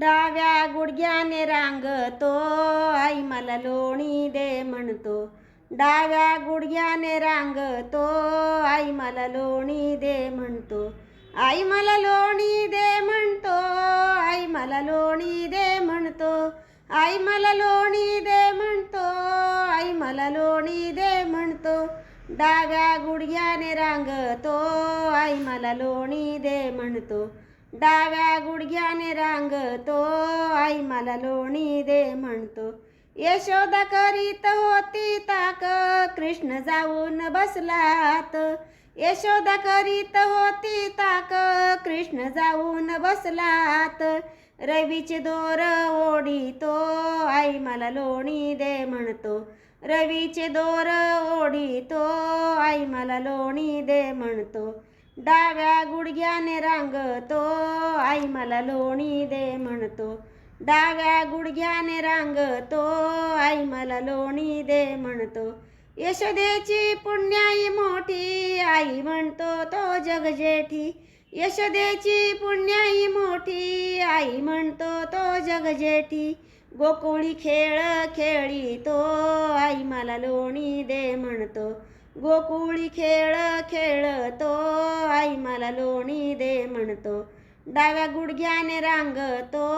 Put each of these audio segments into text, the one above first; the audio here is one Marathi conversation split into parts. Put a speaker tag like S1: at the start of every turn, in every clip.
S1: डाव्या गुडघ्याने रांगतो. आई मला लोणी दे म्हणतो. डाव्या गुडघ्याने रांगतो. आई मला लोणी दे म्हणतो. आई मला लोणी दे म्हणतो. आई मला लोणी दे म्हणतो. आई मला लोणी दे म्हणतो. आई मला लोणी दे म्हणतो. डाव्या गुडघ्याने रांगतो. आई मला लोणी दे म्हणतो. डाव्या गुडघ्याने रांगतो. आई मला लोणी दे म्हणतो. यशोदा करीत होती ताक. कृष्ण जाऊन बसलात. यशोदा करीत होती ताक. कृष्ण जाऊन बसलात. रवीचे दोर ओढितो. आई मला लोणी दे म्हणतो. रवीचे दोर ओढितो. आई मला लोणी दे म्हणतो. डाव्या गुडघ्याने रांगतो. आई मला लोणी दे म्हणतो. डाव्या गुडघ्याने रांगतो. आई मला लोणी दे म्हणतो. यशोदेची पुण्याई मोठी आई म्हणतो तो जगजेठी. यशोदेची पुण्याई मोठी आई म्हणतो तो जगजेठी. गोकुळी खेळ खेळी तो आई मला लोणी दे म्हणतो. गोकुळी खेळ खेळतो. आई मला लोणी दे म्हणतो. डाव्या गुडघ्याने रांगतो.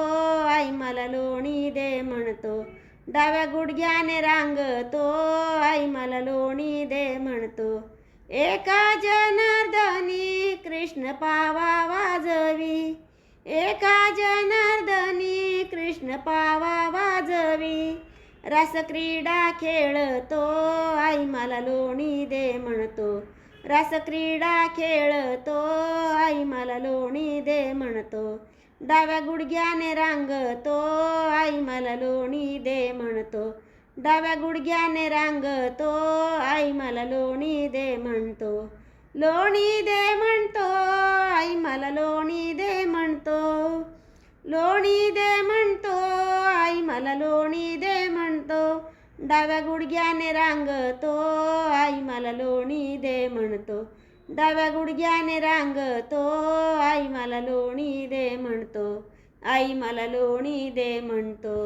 S1: आई मला लोणी दे म्हणतो. डाव्या गुडघ्याने रांगतो. आई मला लोणी दे म्हणतो. एका जनार्दनी कृष्ण पावा वाजवी. एका जनार्दनी कृष्ण पावा वाजवी. रासक्रीडा खेळतो. आई मला लोणी दे म्हणतो. रासक्रीडा खेळतो. आई मला लोणी दे म्हणतो. डाव्या गुडघ्याने रांगतो. आई मला लोणी दे म्हणतो. डाव्या गुडघ्याने रांगतो. आई मला लोणी दे म्हणतो. लोणी दे म्हणतो. आई मला लोणी दे म्हणतो. लोणी दे म्हणतो. आई मला लोणी दे डाव्या गुडघ्याने रांगतो आई मला लोणी दे म्हणतो. डाव्या गुडघ्याने रांगतो आई मला लोणी दे म्हणतो. आई मला लोणी दे म्हणतो.